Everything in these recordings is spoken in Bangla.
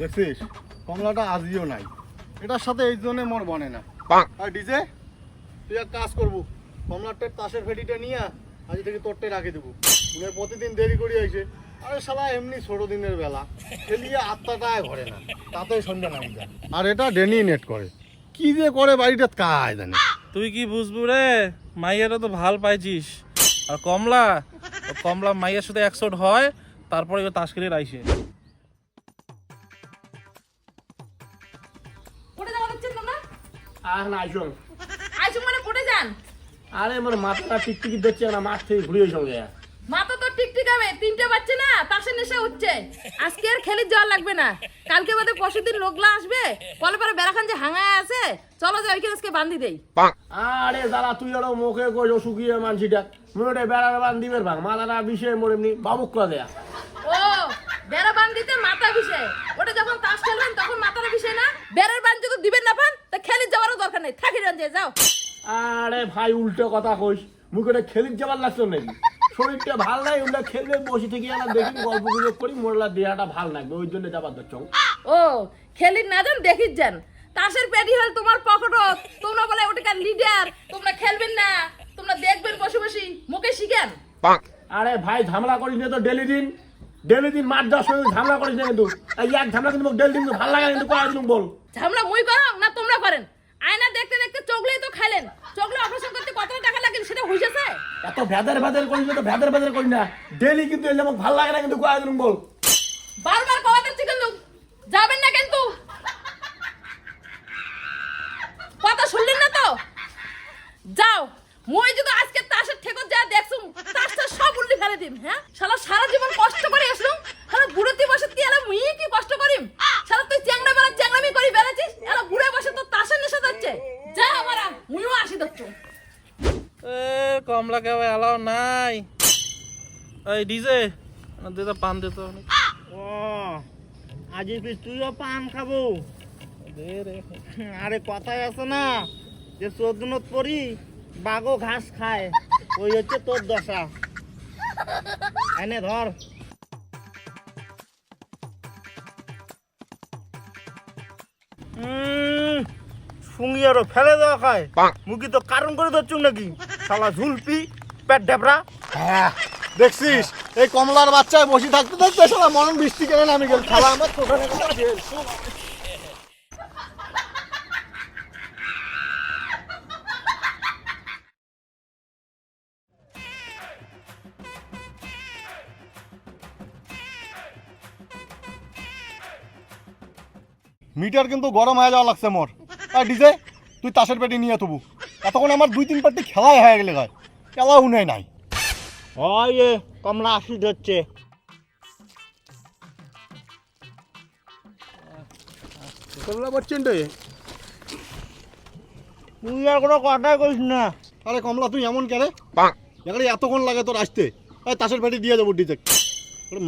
দেখছিস? কমলাটা আজিও নাই। এটার সাথে এই জন্য মোর বনে না। আর ডিজে তুই এক কাজ করব কমলাটার তাসের ফেটিটা নিয়ে আজ থেকে তোরটে রাখে দেবো। তুমি প্রতিদিন দেরি করে আইছে। আরে শালা এমনি ছোট দিনের বেলা। খেলিয়ে আত্মাটা ঘরে না। তাতেই সন্ধ্যা নাম যায়। আর এটা ডেনি নেট করে। কি যে করে বাড়িটা কাজ জানে। তুই কি বুঝবু রে? মাইয়াটা তো ভালো পাইছিস। আর কমলা কমলা মাইয়ার সাথে একশোট হয় তারপরে তাস খেলে রাইছে আর না আইসো আইসো মানে কোটে যান? আরে আমার মাথাটা টিকটিকি দিচ্ছে না মাঠ থেকে ঘুরিয়ে সঙ্গে। মাথা তো টিকটিক হবে তিনটে বাচ্চা না তাসের নেশা হচ্ছে। আজকে আর খেলে যাওয়া লাগবে না। কালকে বাদে পরশু দিন লোকলা আসবে পরে পরে বেড়াখান যে হাঙায় আছে চলো যে ওইখানে আজকে বান্ধি দেই। আরে দাদা তুই আরও মুখে কই শুকিয়ে মানছিটা। মুখে বেড়ার বান দিবের ভাগ মাথাটা বিষয়ে মরে এমনি বাবুক করে দেয়া। ও বেড়া বান দিতে মাথা বিষয় তাস খেলবেন তখন মাথার বিষয় না। বেড়ার বান যদি দিবেন না পান তা খেলে যাওয়ারও দরকার নেই। থাকি রঞ্জে যাও। আরে ভাই উল্টো কথা কইস। মুখে খেলির যাবার লাগতো নাকি? শরীরটা ভালো নাই উল্টা খেলবে বসে থেকে আমরা দেখি গল্প গুজব করি মোরলা দেহাটা ভালো লাগবে ওই জন্য যাবার ধরছ ও খেলি না যান দেখিস যান। তাসের পেটি হল তোমার পকেট তোমরা বলে ওটাকার লিডার তোমরা খেলবেন না। তোমরা দেখবেন বসে বসে মুখে শিখেন। আরে ভাই ঝামেলা করিস না তো ডেলি দিন। ডেলি দিন মাঠ দশ ঝামেলা করিস না কিন্তু। এই এক ঝামেলা কিন্তু ডেলি দিন ভালো লাগে কিন্তু কয় দিন বল। ঝামলা মুই করো না তোমরা করেন। আয়না দেখতে দেখতে চোখলেই তো খাইলেন। চোখলে অপারেশন করতে কত টাকা লাগে সেটা হইছে এত ভেদের ভেদের করিস তো ভেদের ভেদের করিস না। ডেলি কিন্তু এলে আমাকে ভালো লাগে না কিন্তু কয় দিন বল। বারবার কওয়া দিচ্ছি কিন্তু। যাবেন না কিন্তু। কথা শুনলেন না তো? যাও। মই যদি আজকে তাসের ঠেকত যা দেখছুম তাসটা সব ফেলে দিম হ্যাঁ? শালা সারা জীবন কষ্ট করে আসলুম। শালা বুড়োতে বসে তুই এলা মুই কি কষ্ট করিম? শালা তুই চ্যাংড়া বেলা চ্যাংড়ামি করি বেড়াচ্ছিস? এলা বুড়ে বসে তো তাসের নেশা যাচ্ছে যা আমারা মুইও আসি দচ্ছু এ কমলা কেউ এলাও নাই। এই ডিজে দে তো পান দে তো। ও আজি কি তুইও পান খাব। আরে কথাই আছে না যে চোদ্দনত পরি বাঘও ঘাস খায়। ওই হচ্ছে তোর দশা। এনে ধর। শুঙ্গি আরও ফেলে দেওয়া খায়। মুখি তো কারণ করে ধরছুম নাকি? শালা ঝুলপি পেট ডেবরা হ্যাঁ। দেখছিস? এই কমলার বাচ্চায় বসে থাকতে থাকতে শালা মরণ বৃষ্টি কেন নামে গেল। খালা আমার চোখে মিটার কিন্তু গরম হয়ে যাওয়া লাগছে মোর। আর ডিজে তুই তাসের পেটে নিয়ে তবু এতক্ষণ আমার দুই তিন পার্টি খেলাই হয়ে গেলে গায়। খেলা উনে নাই। হয় এ কমলা আসি ধরছে। কমলা পাচ্ছেন রে। তুই আর কোনো কথাই কইস না। আরে কমলা তুই এমন কেন এখানে এতক্ষণ লাগে তোর আসতে। এই তাসের পেটে দিয়ে যাব ডিজে।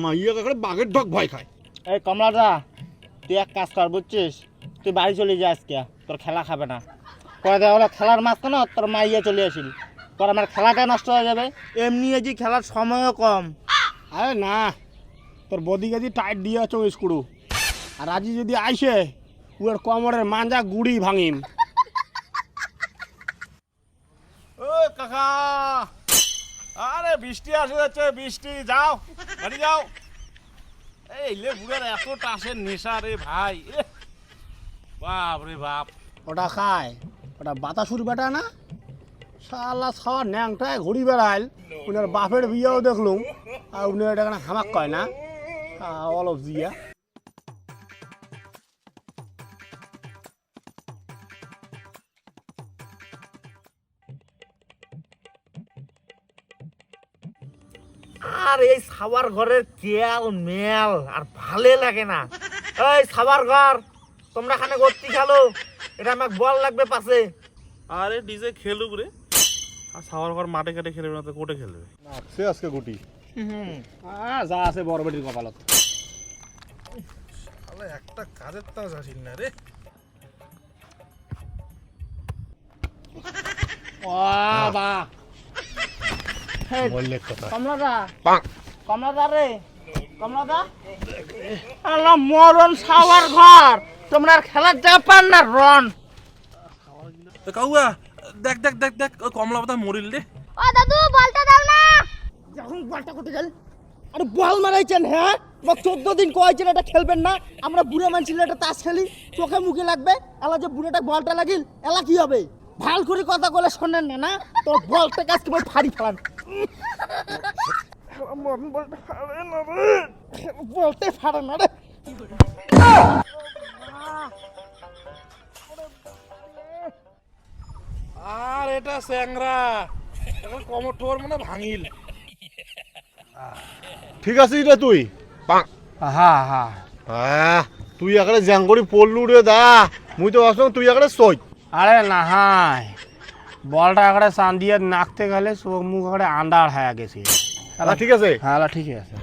মাইয়া কাকড়ে বাঘের ঢক ভয় খায়। এই কমলাদা তুই এক কাজ কর বুঝছিস? তুই বাড়ি চলে যা আজকে তোর খেলা খাবে না। পরে দেখা হলো খেলার মাঝখানে তোর মাইয়া চলে আসিল। পরে আমার খেলাটা নষ্ট হয়ে যাবে। এমনি যে খেলার সময়ও কম। আরে না তোর বদি গাজি টাইট দিয়ে আছো স্ক্রু আর আজি যদি আইসে উয়ার কোমরের মাঞ্জা গুড়ি ভাঙিম। ও কাকা আরে বৃষ্টি আসে যাচ্ছে বৃষ্টি যাও বাড়ি যাও। টাসের রে ভাই বাপ ওটা ওটা বাতাসুর বেটা না? ঘুরি বেড়াইল, উনার বাপের বিয়েও দেখলুম, আর উনি হামাক কয় না? অলপ জিয়া। আর এই সাবার ঘরের কেয়াল মেল আর ভালে লাগে না। এই সাবার ঘর তোমরা খানে গত্তি খেলো। এটা আমাকে বল লাগবে পাশে আরে ডিজে খেলুক রে। আর সাওয়ার ঘর মাঠে ঘাটে খেলবে না তো কোটে খেলবে। সে আজকে গুটি। যা আছে বড় বেটির কপালত। একটা কাজের তাজ আসিল না রে। কথা কমলাদা। কমলাদা রে কমলাদা। মরণ সাওয়ার ঘর। তোমরা খেলার যা পান না রন। কাউয়া দেখ দেখ দেখ দেখ কমলা বোধহয় মরিল রে। ও দাদু বলটা দাও না। যখন বলটা করতে গেল? আরে বল মারাইছেন হ্যাঁ? বা চোদ্দ দিন কয়েছেন এটা খেলবেন না। আমরা বুড়ো মানুষ ছিল এটা তাস খেলি। চোখে মুখে লাগবে। এলা যে বুড়োটা বলটা লাগিল এলা কি হবে? ভালো করে কথা বলে শোনেন না না? তোর বলটা কাজকে বল ফাড়ি ফেলান বলতে ফাড়ে না রে। আর এটা স্যাংরা। এখন কমর ঠোর মানে ভাঙিল। ঠিক আছে রে তুই? হ্যাঁ হ্যাঁ হ্যাঁ তুই এখানে জ্যাঙ্গরি পড়লু রে দা। মুই তো আসলাম তুই এখানে সই। আরে না হাই বলটা এখানে চান দিয়ে নাকতে গেলে চোখ মুখ এখানে আন্ডার হয়ে গেছে। আচ্ছা, ঠিক আছে? হ্যাঁ ঠিক আছে।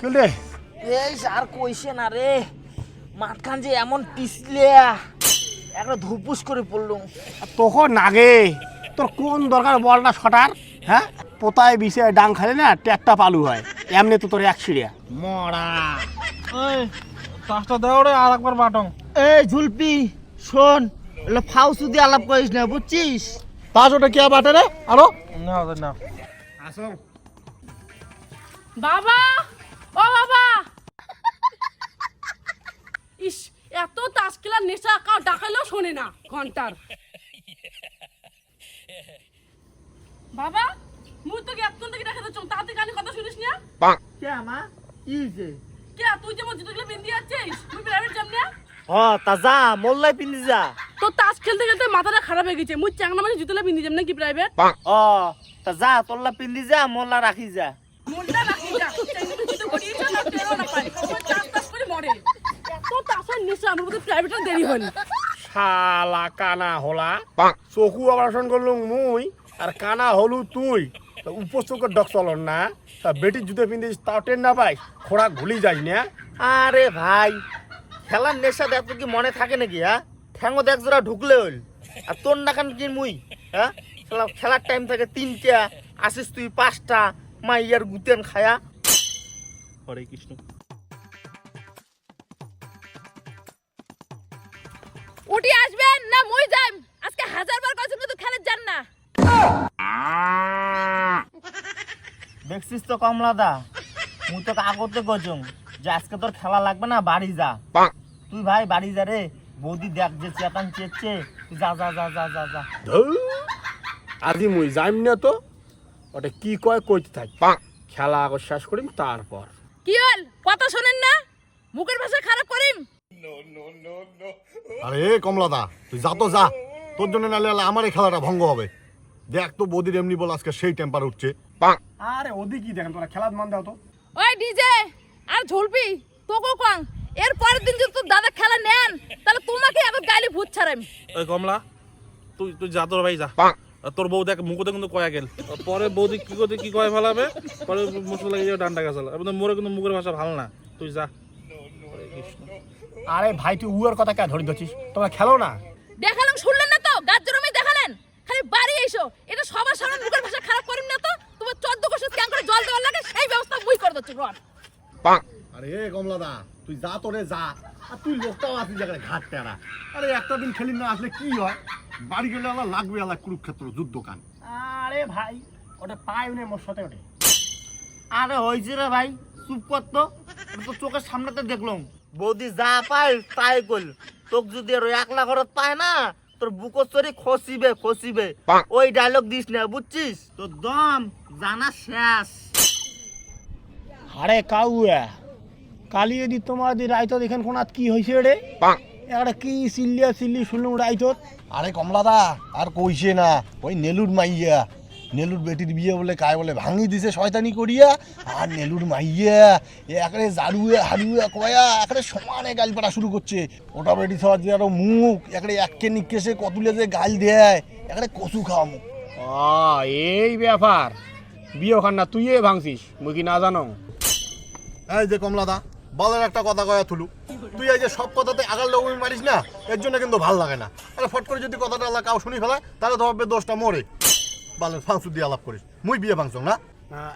কেলে এই আর কইছে না রে মাঠখান যে এমন পিছলে একটা ধুপুস করে পড়লুম তখন নাগে তোর কোন দরকার বলটা শটার হ্যাঁ? পোতায় বিষে ডাং খালে না ট্যাকটা পালু হয়। এমনি তো তোর এক সিঁড়িয়া। মরা। তাসটা দাও রে আর একবার বাটং। এই ঝুলপি শোন এগুলো ফাউসু দিয়ে আলাপ করিস না বুঝছিস? ওটা কে বাটে রে? আরও। না না। আসো। বাবা! ও বাবা! ইস এত তাস খেলার নেশা কাউ ডাকালেও শোনে না ঘণ্টার। বাবা মুই তোকে এত থেকে দেখাতে চল তাতে কানে কথা শুনিস না? কে আমা কি কে? তুই যেমন জুতোগুলো বিন্দি আছিস তুই প্রাইভেট যাম না। ও তা যা মোল্লাই পিন্দি যা। তো তাস খেলতে খেলতে মাথাটা খারাপ হয়ে গেছে। মুই চ্যাংনা মানে জুতোলা বিন্দি যাম না কি প্রাইভেট ও তা যা তোল্লা পিন্দি যা মোল্লা রাখি যা। মনটা রাখি যা। চ্যাংনা জুতো না টেরো না পাই ওই তাস তাস করে মরে। এত তাসের নেশা আমার মধ্যে প্রাইভেটে দেরি হয়নি শালা কানা হলা। চকু অপারেশন করলুম মুই আর কানা হলু তুই। চোখের ডক চলন না। তা বেটির জুতো পিন্দিস তাও টেন না পাই খোড়া ঘুলি যাই না। আরে ভাই খেলার নেশা দেখ কি মনে থাকে নাকি হ্যাঁ? ঠ্যাঙ্গো দেখ জোড়া ঢুকলে হইল। আর তোর নাকান কি মুই হ্যাঁ? খেলার টাইম থাকে তিনটা আসিস তুই পাঁচটা মাইয়ার গুতেন খায়া। হরে কৃষ্ণ। উঠি আসবেন না মই যাই আজকে হাজার বার কইছেন কিন্তু খেলে যান না। দেখছিস তো কমলাদা? মুই তোকে আগতে কচুং যে আজকে তোর খেলা লাগবে না বাড়ি যা। তুই ভাই বাড়ি যা রে। বৌদি দেখ যে চেতান চেয়েছে তুই যা যা যা যা যা যা। আজি মুই যাইম না তো ওটা কি কয় কইতে থাক। খেলা আগর শেষ করিম তারপর। কি হল? কথা শোনেন না? মুখের ভাষা খারাপ করিম? আরে এ কমলাদা তুই যা তো যা। তোর জন্য নালে আমার এই খেলাটা ভঙ্গ হবে। দেখ তো বদির এমনি বল আজকে সেই টেম্পার উঠছে। আরে ওদিক কি দেখেন তোরা খেলার মান দাও তো। ওই ডিজে আর ঝুলপি তোকে কং এর পরের দিন যদি তোর দাদা খেলা নেন তাহলে তোমাকে এত গালি ভূত ছাড়াম ওই কমলা তুই তুই যা তোর ভাই যা। তোর বউ দেখ মুখতে কিন্তু কয়া গেল। পরে বৌদি কি করতে কি কয় ফেলাবে? পরে মুসুর লাগে যাবে ডান্ডা গাছাল এবং মোরে কিন্তু মুখের ভাষা ভালো না। তুই যা। আরে ভাই তুই উয়ার কথা কে ধরে দিচ্ছিস তোমরা খেলো না? দেখালাম শুনলেন জরমে খালি বাড়ি এসো। এটা সবার সামনে মুখের ভাষা খারাপ করিম না তো? তোমার চোদ্দ কোষে ক্যান করে জল দেওয়ার লাগে সেই ব্যবস্থা মুই করে দিচ্ছি রন। আরে এ কমলাদা তুই যা তোরে যা আর তুই লোকটাও ঘাট টেরা। আরে একটা দিন খেলি না আসলে কি হয়? বাড়ি গেলে আমার লাগবে আলা কুরুক্ষেত্র যুদ্ধ কান। আরে ভাই ওটা পায় উনি মোর সাথে ওঠে। আরে হয়েছে রে ভাই চুপ কর তো। তো চোখের সামনেতে দেখলাম। বৌদি যা পায় তাই কল তোক যদি একলা ঘরত পায় না তোর বুকর চরি খসিবে খসিবে। ওই ডায়লগ দিস না বুঝছিস? তোর দম জানা শেষ। আরে কাউয়া কালি যদি তোমার দি রায়ত এখান কোনাত কি হয়েছে রে? একটা কি সিল্লিয়া চিল্লি শুনলাম রাইতত আরে কমলাদা আর কইছে না ওই নেলুর মাইয়া। নেলুর বেটির বিয়ে বলে কায় বলে ভাঙি দিছে শয়তানি করিয়া আর নেলুর মাইয়া একারে জারুয়ে হারুয়ে কয়া একারে সমানে গাল পাড়া শুরু করছে। ওটা বেটি সবার যে আরও মুখ একারে একে নিকেশে কতুলে যে গাল দেয় একারে কচু খাওয়া মুখ। এই ব্যাপার। বিয়ে ওখান না তুই ভাঙছিস মুই কি না জানো? এই যে কমলাদা বলের একটা কথা কয়া থুলু। তুই এই যে সব কথাতে আগাল লোক মারিস না এর জন্য কিন্তু ভালো লাগে না। আরে ফট করে যদি কথাটা আল্লাহ কাউ শুনি ফেলায় তাহলে তো হবে দোষটা মরে। বালের ফাংসু দিয়ে আলাপ করিস। মুই বিয়ে ভাঙছ না।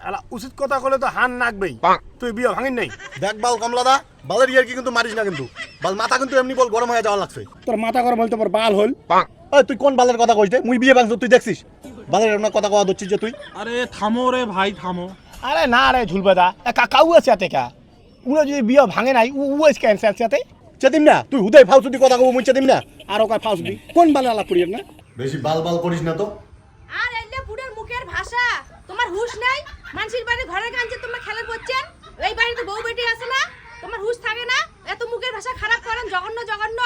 এলা উচিত কথা কলে তো হান নাকবেই তুই বিয়ে ভাঙিন নাই? দেখ বাল কমলাদা বালের ইয়ার কি কিন্তু মারিস না কিন্তু। বাল মাথা কিন্তু এমনি বল গরম হয়ে যাওয়া লাগছে। তোর মাথা গরম হল তোমার বাল হল। তুই কোন বালের কথা কইস রে? মুই বিয়ে ভাঙছ তুই দেখছিস? বালের এমন কথা কওয়া ধরছিস যে তুই। আরে থামো রে ভাই থামো। আরে না রে ঝুলবেদা কাউ আছে এতে কা। উড়ে যদি বিয়ে ভাঙে নাই উ উ আছে ক্যান্সার আছে চেতিম না? তুই হুদাই ফাউসুদি কথা কব মুই চেতিম না। আর ওকার ফাউস দি কোন বালে আলাপ করিয়েন না? বেশি বাল বাল করিস না তো। আর ভাষা তোমার হুশ নাই? মানসির বাড়ির ঘরে কাঞ্চে তোমরা খেলা করছেন? এই বাড়িতে বউ বেটি আছে না? তোমার হুশ থাকে না? এত মুখের ভাষা খারাপ করেন, জঘন্য জঘন্য।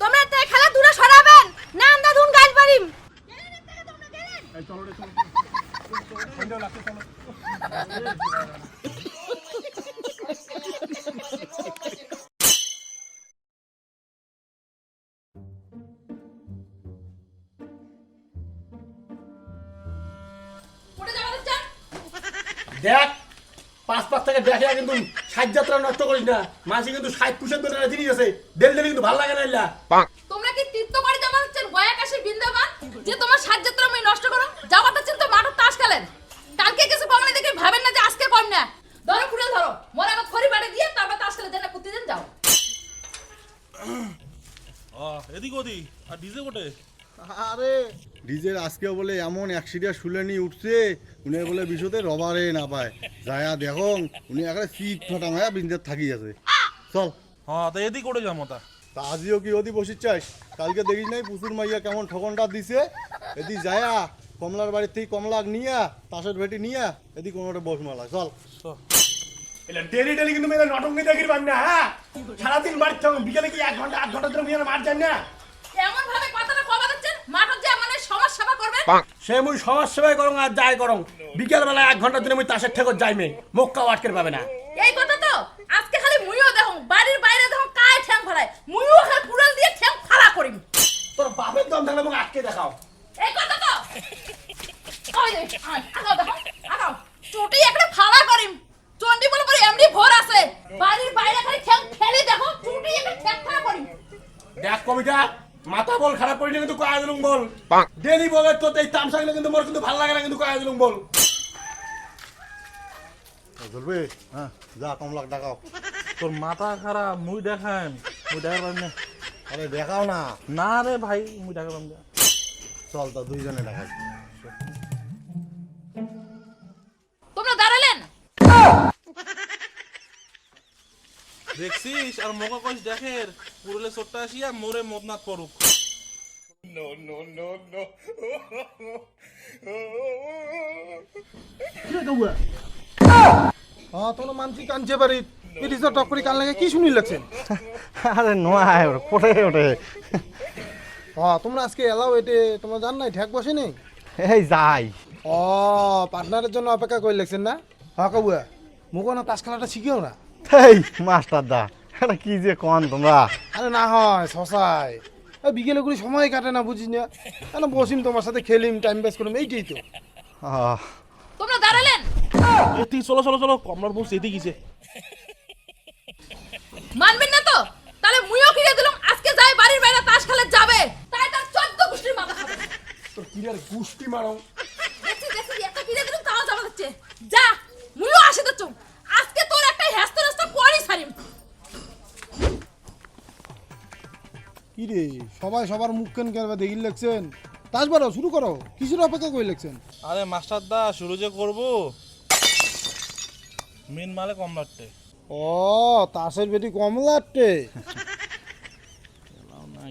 তোমরা তো খেলা দূরে সরাবেন। না আমরা ধুন গাছ পারিম উঠে থেকে দেখে কিন্তু সাত যাত্রা নষ্ট করিস না। মাসি কিন্তু ষাট কুশের দোকানে জিনিস আছে। ডেলি কিন্তু ভালো লাগে না এলা। তোমরা কি তীর্থ করে জমা হচ্ছেন গয়া কাশি বৃন্দাবন? যে তোমার সাজ্জাত্রা আমি নষ্ট করো তো মাঠের তাস খেলেন। কালকে কিছু দেখে ভাবেন না যে আজকে কম না। ধরো কুড়ে ধরো মনে আমার খড়ি বাড়ি দিয়ে তারপর তাস খেলে প্রতিদিন যাও। এদিক ওদিক। আর ডিজে কোটে আরে ডিজের আজকে বলে এমন অ্যাক্সিডেন্ট শুলেনি উঠছে উনি বলে বিশতে রবারে না পায়। যায়া দেখো উনি একটা সিট ফাটা মায়া বিন্দের থাকি আছে। চল। হ্যাঁ তো এদিক ওটে যাব তা। তা আজিও কি ওদি বসিস চাস? কালকে দেখিস নাই পুকুর মাইয়া কেমন ঠকনটা দিছে? এদি যায়া কমলার বাড়ির থেকে কমলা নিয়া তাসের ভেটি নিয়া এদি কোনোটা বসমালা চল। এলা ডেলি ডেলি কিন্তু মেয়েরা নাটক দেখি পান না হ্যাঁ? সারাদিন বাড়িতে থাকুন বিকেলে কি এক ঘণ্টা আধ ঘণ্টা ধরে মেয়েরা মার যান না? এমন ভাবে কথাটা কবা দিচ্ছেন মাঠের যে মানে সমাজ সেবা করবেন সে মুই সমাজ সেবাই করং আর যাই করং। বিকেল বেলা এক ঘণ্টা দিনে মুই তাসের ঠেকত যাই মে মক্কা আটকে পাবে না। এই কথা তো? আজকে খালি মুইও দেখো বাড়ির বাইরে দেখো কায় ঠ্যাং ফেলায়। মুইও খালি কুড়াল দিয়ে ঠ্যাং ফালা করিম। তোর বাপের দম থাকলে মুখ আটকে দেখাও। এই কথা তো? ওই যে আয়, আগাও দেখো আগাও। চটি একটা ফালা করিম। চন্ডি বলে পরে এমনি ভোর আছে। বাড়ির বাইরে খালি ঠ্যাং ফেলে দেখো চুটি একটা ঠ্যাং ফালা করিম। দেখ কবিতা মাথা বল খারাপ করিলে কিন্তু কয়া দিলুম বল? ডেলি বলে তো এই তামসাগলে কিন্তু মোর কিন্তু ভালো লাগে না কিন্তু কয়া দিলুম বল? চলবে হ্যাঁ যা কমলাক ডাকাও তোর মাথা খারাপ মুই দেখান মুই দেখা পারি না আরে দেখাও না। না রে ভাই মুই দেখা পারি না চল তো দুইজনে দেখাই। দেখছিস আর মোকা কইস দেখের পুরুলে চোটটা আসিয়া মোরে মদনাথ পড়ুক। হ্যাঁ তোমরা মানছি কানছে পারি পিটিসা টক করে কান লাগে কি শুনি লাগছেন আরে নোয়ায় পড়ে ওঠে। হ্যাঁ তোমরা আজকে এলাও এটে তোমরা জান নাই ঠেক বসে নেই? এই যাই। ও পার্টনারের জন্য অপেক্ষা করে লাগছেন না? হ্যাঁ কাবুয়া মুখো না তাস খেলাটা শিখিও না? এই মাস্টার দা এটা কি যে কন তোমরা? আরে না হয় বিকেলে করে সময় কাটে না বুঝিস না? কেন বসিম তোমার সাথে খেলিম টাইম পাস করিম এইটাই তো। তোমরা দাঁড়ালেন? এদিক চলো চলো চলো কমলার বউ সেদিক গেছে। মানবেন না তো? তাহলে মুইও কিনে দিলাম আজকে যাই বাড়ির বাইরে তাস খেলে যাবে। তাই তার চোদ্দ গোষ্ঠীর মাথা খাবে। তোর কিরার গুষ্টি মারো? দেখছি দেখছি এত কিনে দিলাম তাও যাওয়া হচ্ছে যা মুইও আসি তো আজকে তোর একটা হ্যাস্ত রাস্তা পরই কি রে সবাই সবার মুখ কেন কেন দেখি লাগছেন তাস বারো শুরু করো। কিছুর অপেক্ষা করে লাগছেন আরে মাস্টার দা শুরু যে করব। মেন মালে কমলারটে ও তাসের বেটি কমলাটে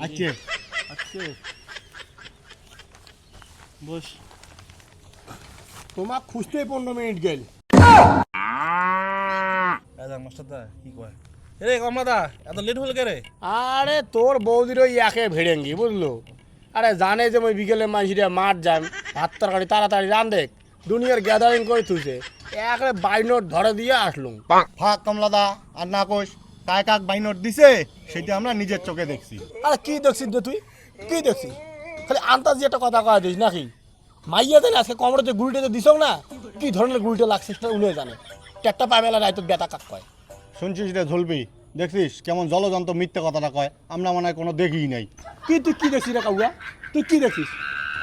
আচ্ছা বস। তোমার খুঁজতে পনেরো মিনিট গেল। এই দেখ মাস্টার দা কি কয়? রে কমলা দা এত লেট হল রে আরে তোর বৌদির ওই একে ভেড়েঙ্গি বুঝলো? আরে জানে যে ওই বিকেলে মানুষরা মাঠ যান ভাত তরকারি তাড়াতাড়ি রান দেখ দুনিয়ার গ্যাদারিং করে তুইছে একরে বাইনোট ধরে দিয়ে আসলুম। ফাঁক কমলাদা আর না কোষ কায় কাক বাইনোট দিছে সেটা আমরা নিজের চোখে দেখছি। আরে কি দেখছিস রে তুই? কি দেখছিস? খালি আন্তাজি একটা কথা কয়া দিস নাকি? মাইয়া দেন আজকে কমরে যে গুলিটা দিছ না কি ধরনের গুলিটা লাগছে সেটা উনি জানে। টেকটা পাবেলা রায় তো বেতা কাক কয়। শুনছিস রে ঝলবি? দেখছিস? কেমন জলযন্ত্র মিথ্যে কথাটা কয়। আমরা মনে হয় কোনো দেখিই নাই। কি তুই কি দেখছিস রে কাউয়া? তুই কি দেখছিস?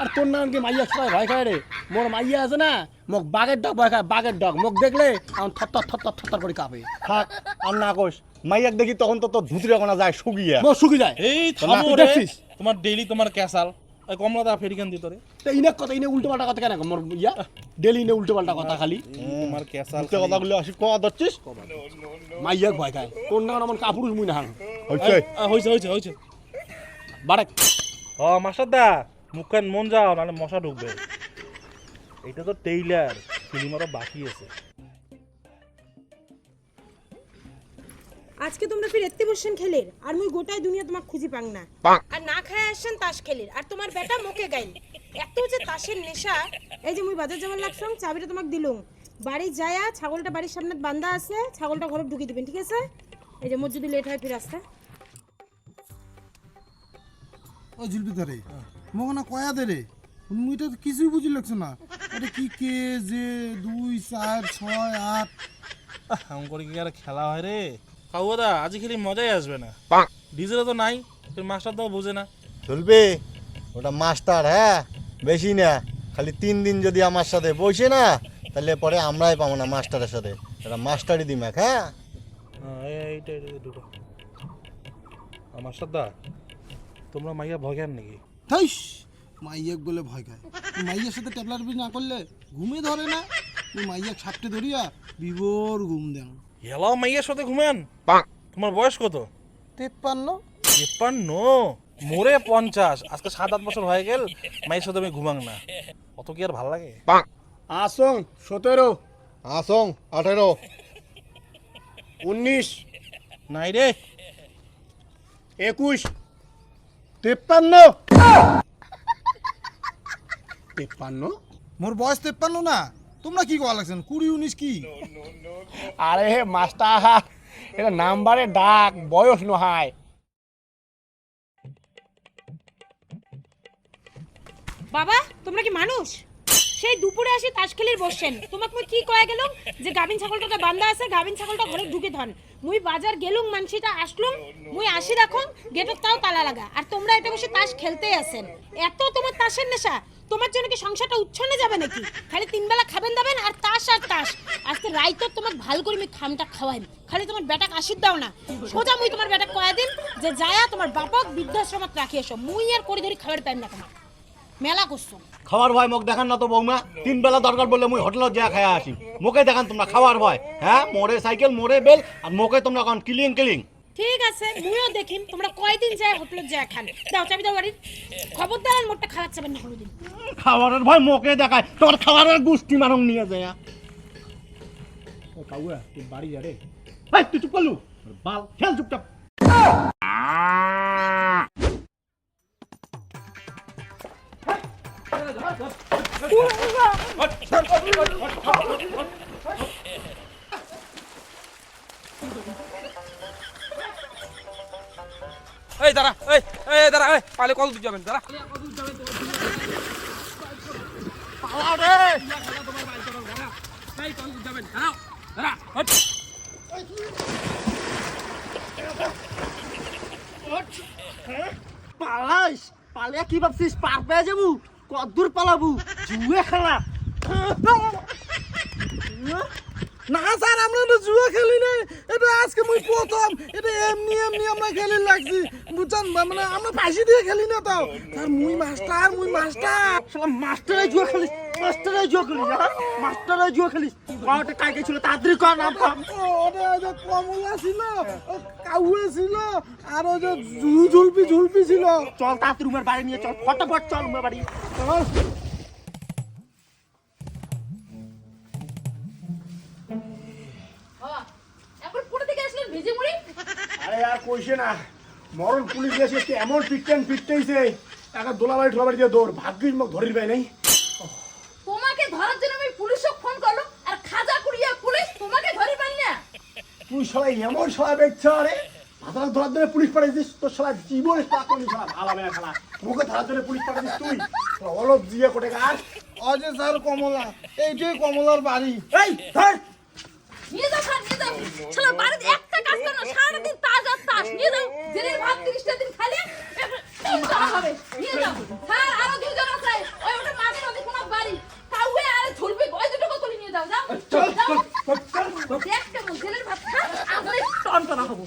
আর তোর নামকে মাইয়া সবাই ভয় খায় রে? মোর মাইয়া আছে না মোক বাঘের ডগ ভয় খায় বাঘের ডগ। মোক দেখলে আমার থর থর থর করে কাঁপে। থাক আর না কোষ মাইয়াক দেখি তখন তো তোর ধুতরে কোনা যায় শুকিয়ে। মোর শুকি যায়। এই থামো রে। দেখছিস? তোমার ডেইলি তোমার ক্যাসাল। কমলা দা ফেরিকান দিত রে তো ইনে কথা ইনে উল্টো পাল্টা কথা কেন? মোর ইয়া ডেলি ইনে উল্টো পাল্টা কথা খালি। তোমার ক্যাসাল মিথ্যে কথাগুলো আসি কয়া ধরছিস? মাইয়াক ভয় খায়। তোর নাম আমার কাপুরুষ মুই না হান। হচ্ছে হয়েছে হয়েছে হয়েছে বাড়ে। ও মাস্টার দা মুখখান মন যাও নাহলে মশা ঢুকবে। এটা তো টেইলার ফিল্ম আরও বাকি আছে। আজকে তোমরা ফির এত্তে বসছেন খেলের। আর মুই গোটাই দুনিয়া তোমাক খুঁজি পাং না। আর না খায় আসছেন তাস খেলের। আর তোমার বেটা মোকে গাইল। এত যে তাসের নেশা। এই যে মুই বাজার যাবার লাগছং চাবিটা তোমাক দিলুম বাড়ি যায়া ছাগলটা বাড়ির সামনে বান্ধা আছে ছাগলটা ঘরে ঢুকিয়ে দিবেন ঠিক আছে? এই যে মোর যদি লেট হয় ফির আসতে ও ঝুলপি রে মোক না কয়া দে রে। মুই তো কিছুই বুঝি লাগছে না। এটা কি কে যে দুই চার ছয় আট? করে কি আর খেলা হয় রে? কাউয়া দা আজ খেলি মজাই আসবে না। ডিজেলে তো নাই তোর মাস্টার দাও বোঝে না। চলবে। ওটা মাস্টার হ্যাঁ? বেশি না। খালি তিন দিন যদি আমার সাথে বসে না তাহলে পরে আমরাই পাবো না মাস্টারের সাথে। এটা মাস্টারই দিমাক হ্যাঁ? হ্যাঁ, এই- এইটা এইটা দুটো। মাস্টার দা তোমরা মাইয়া ভয় খান নাকি? থাইস মাইয়াক বলে ভয় খায়। মাইয়ার সাথে ট্যাবলার না করলে ঘুমে ধরে না? তুই মাইয়াক ছাপটে ধরিয়া বিভোর ঘুম দেন এলাও মাইয়ার সাথে ঘুমেন। তোমার বয়স কত? তেপ্পান্ন। তিপ্পান্ন? মোরে পঞ্চাশ। আজকে সাত আট বছর হয়ে গেল মায়ের সাথে আমি ঘুমাং না। অত কি আর ভালো লাগে? আসং সতেরো। আসং আঠেরো। উনিশ। নাই রে। একুশ। তেপ্পান্ন। তেপ্পান্ন? মোর বয়স তেপ্পান্ন না? তোমরা কি কয়া লাগছেন কুড়ি উনিশ কি? আরে হে মাস্টার এটা নাম্বারে ডাক বয়স নহায়। বাবা তোমরা কি মানুষ? সেই দুপুরে আসি তাস খেলির বসছেন। তোমাকে মুই কি কয়ে গেলুম যে গাভিন ছাগলটাকে বান্ধা আছে গাভিন ছাগলটা ঘরে ঢুকে ধন মুই বাজার গেলুম মানসিটা আসলুম মুই আসি রাখুন গেটত তাও তালা লাগা। আর তোমরা এটা বসে তাস খেলতে আসেন এত তোমার তাসের নেশা তোমার জন্য কি সংসারটা উচ্ছন্নে যাবে নাকি? খালি তিন বেলা খাবেন দাবেন আর তাস আর তাস। আজকে রাইতো তোমাক ভালো করে খামটা খাওয়াই খালি তোমার বেটাক আশীর দাও না। সোজা মুই তোমার বেটাক কয়া দিন যে, যায়া তোমার বাপক বৃদ্ধাশ্রমত রাখি এসো। মুই আর করি ধরি খাবার পাইম না তোমার। মেলা করছ। খাওয়ার ভয় মোক দেখান না তো বৌমা। তিন বেলা দরকার বললে মুই হোটেলত যা খাই আসি। মুখে দেখান তোমরা, খাওয়ার ভয়। হ্যাঁ মোরে সাইকেল, মোরে বেল, আর মুখে তোমরা এখন কিলিং কিলিং। ঠিক আছে মুইও দেখিম তোমরা কয়দিন যায় হোটেলে যায় খান দাও চাবি দাও বাড়ির খবরদার আর মোটটা খাওয়ার চাবেন না কোনোদিন খাওয়ারের ভয় মোকে দেখায় তোমার খাওয়ারের গুষ্টি মারং নিয়ে যায় কাউয়া তুই বাড়ি যা রে ভাই তুই চুপ করলু বাল খেল চুপচাপ এই এই পালে কল দিতে যাবেন, দাঁড়া। পালাইস, পালিয়া কি ভাবছিস? পার পেয়ে যাবু কদ্দূর পালাবু, জুয়ে খেলা। না স্যার আমরা তো জুয়া খেলি না এটা আজকে মুই প্রথম। এটা এমনি এমনি আমরা খেলি লাগছি। বুঝছেন? মানে আমরা পাশি দিয়ে খেলি না তাও স্যার মুই মাস্টার মুই মাস্টার। শালা মাস্টারে জুয়া খেলিস মাস্টারে জুয়া খেলিস হ্যাঁ? মাস্টারে জুয়া খেলিস। কটা কাকে ছিল? তাড়াতাড়ি কর নাম কর ওটা যে কমলা ছিল কাউয়ে ছিল আর ওই যে ঝুল ঝুলপি ঝুলপি ছিল। চল তাড়াতাড়ি রুমের বাড়ি নিয়ে চল ফটাফট চল রুমের বাড়ি। আরে আর কইছে না মরণ পুলিশ এসে কি এমন পিটতেন পিটতেইছে টাকা দোলাবাড়ি ঠোলাবাড়ি দিয়ে দৌড় ভাগ্যিস মোক ধরির পাই নাই। তোমাকে ধরার জন্য আমি পুলিশকে ফোন করল আর খাজা কুড়িয়া পুলিশ তোমাকে ধরে পাই না। তুই সবাই এমন সবাই বেচছ আরে? ভাতার ধরার জন্য পুলিশ পাঠাইছিস তোর সবাই জীবন পাকনি সবাই ভালো হবে না খেলা মুখে ধরার জন্য পুলিশ পাঠাইছিস তুই? অলপ দিয়ে কোটে গাছ ওই যে স্যার কমলা এইটাই কমলার বাড়ি। এই ধর! নিয়ে যাও স্যার নিয়ে যাও। শালা বাড়িতে একটা মাস নিয়ে যাও। জেলের ভাত তিরিশটা দিন খালি হবে। নিয়ে যাও। স্যার আরও দুজন আছে। ওই ওটা মাঝে মাঝে কোন বাড়ি। কাউকে আরে ধরবে ওই দুটোকে তুলে নিয়ে যাও। যাও। দেখ জেলের ভাত খা আমি টন টনা হব।